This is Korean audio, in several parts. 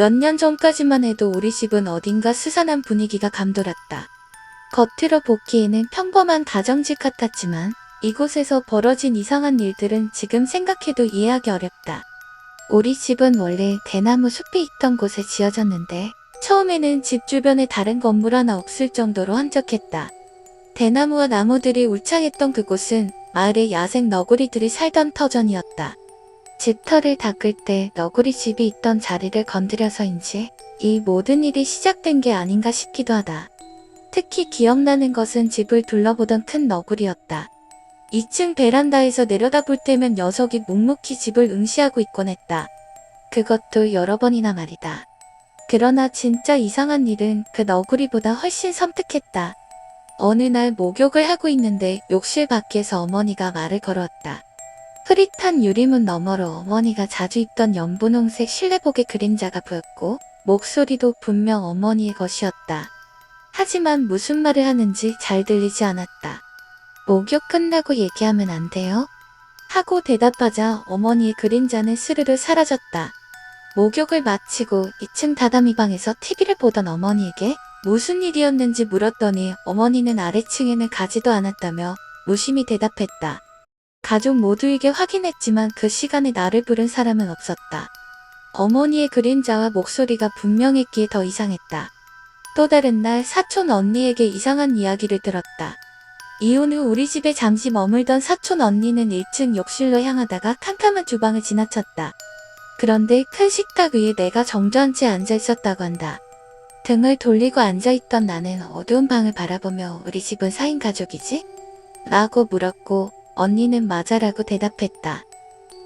몇 년 전까지만 해도 우리 집은 어딘가 스산한 분위기가 감돌았다. 겉으로 보기에는 평범한 가정집 같았지만 이곳에서 벌어진 이상한 일들은 지금 생각해도 이해하기 어렵다. 우리 집은 원래 대나무 숲이 있던 곳에 지어졌는데 처음에는 집 주변에 다른 건물 하나 없을 정도로 한적했다. 대나무와 나무들이 울창했던 그곳은 마을의 야생 너구리들이 살던 터전이었다. 집터를 닦을 때 너구리 집이 있던 자리를 건드려서인지 이 모든 일이 시작된 게 아닌가 싶기도 하다. 특히 기억나는 것은 집을 둘러보던 큰 너구리였다. 2층 베란다에서 내려다볼 때면 녀석이 묵묵히 집을 응시하고 있곤 했다. 그것도 여러 번이나 말이다. 그러나 진짜 이상한 일은 그 너구리보다 훨씬 섬뜩했다. 어느 날 목욕을 하고 있는데 욕실 밖에서 어머니가 말을 걸었다. 흐릿한 유리문 너머로 어머니가 자주 입던 연분홍색 실내복의 그림자가 보였고 목소리도 분명 어머니의 것이었다. 하지만 무슨 말을 하는지 잘 들리지 않았다. 목욕 끝나고 얘기하면 안 돼요? 하고 대답하자 어머니의 그림자는 스르르 사라졌다. 목욕을 마치고 2층 다다미 방에서 TV를 보던 어머니에게 무슨 일이었는지 물었더니 어머니는 아래층에는 가지도 않았다며 무심히 대답했다. 가족 모두에게 확인했지만 그 시간에 나를 부른 사람은 없었다. 어머니의 그림자와 목소리가 분명했기에 더 이상했다. 또 다른 날 사촌 언니에게 이상한 이야기를 들었다. 이혼 후 우리 집에 잠시 머물던 사촌 언니는 1층 욕실로 향하다가 캄캄한 주방을 지나쳤다. 그런데 큰 식탁 위에 내가 채 앉아 있었다고 한다. 등을 돌리고 앉아있던 나는 어두운 방을 바라보며 우리 집은 4인 가족이지? 라고 물었고 언니는 맞아라고 대답했다.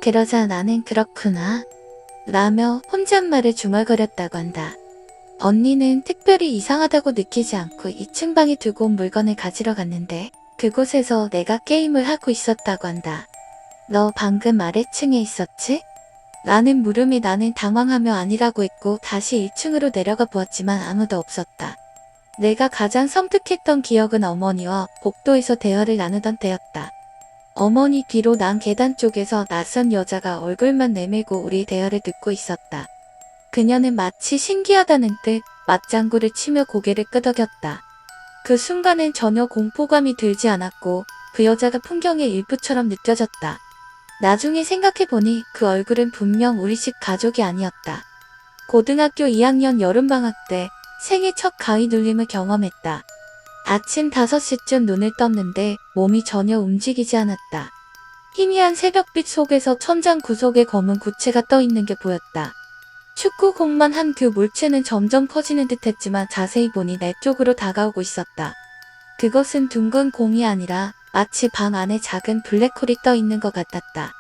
그러자 나는 그렇구나. 라며 혼잣말을 중얼거렸다고 한다. 언니는 특별히 이상하다고 느끼지 않고 2층 방에 두고 온 물건을 가지러 갔는데 그곳에서 내가 게임을 하고 있었다고 한다. 너 방금 아래층에 있었지? 라는 물음에 나는 당황하며 아니라고 했고 다시 1층으로 내려가 보았지만 아무도 없었다. 내가 가장 섬뜩했던 기억은 어머니와 복도에서 대화를 나누던 때였다. 어머니 뒤로 난 계단 쪽에서 낯선 여자가 얼굴만 내밀고 우리 대화를 듣고 있었다. 그녀는 마치 신기하다는 듯 맞장구를 치며 고개를 끄덕였다. 그 순간엔 전혀 공포감이 들지 않았고 그 여자가 풍경의 일부처럼 느껴졌다. 나중에 생각해보니 그 얼굴은 분명 우리 집 가족이 아니었다. 고등학교 2학년 여름방학 때 생애 첫 가위 눌림을 경험했다. 아침 5시쯤 눈을 떴는데 몸이 전혀 움직이지 않았다. 희미한 새벽빛 속에서 천장 구석에 검은 구체가 떠 있는 게 보였다. 축구공만 한 그 물체는 점점 커지는 듯 했지만 자세히 보니 내 쪽으로 다가오고 있었다. 그것은 둥근 공이 아니라 마치 방 안에 작은 블랙홀이 떠 있는 것 같았다.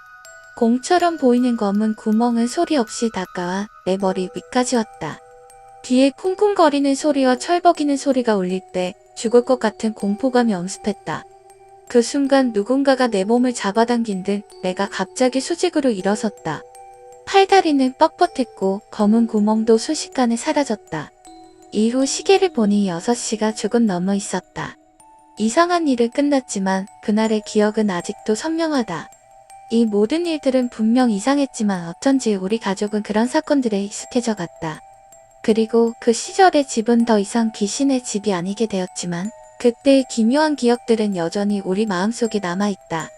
공처럼 보이는 검은 구멍은 소리 없이 다가와 내 머리 위까지 왔다. 뒤에 쿵쿵거리는 소리와 철벅이는 소리가 울릴 때 죽을 것 같은 공포감이 엄습했다. 그 순간 누군가가 내 몸을 잡아당긴 듯 내가 갑자기 수직으로 일어섰다. 팔다리는 뻣뻣했고 검은 구멍도 순식간에 사라졌다. 이후 시계를 보니 6시가 조금 넘어 있었다. 이상한 일은 끝났지만 그날의 기억은 아직도 선명하다. 이 모든 일들은 분명 이상했지만 어쩐지 우리 가족은 그런 사건들에 익숙해져 갔다. 그리고 그 시절의 집은 더 이상 귀신의 집이 아니게 되었지만 그때의 기묘한 기억들은 여전히 우리 마음속에 남아있다.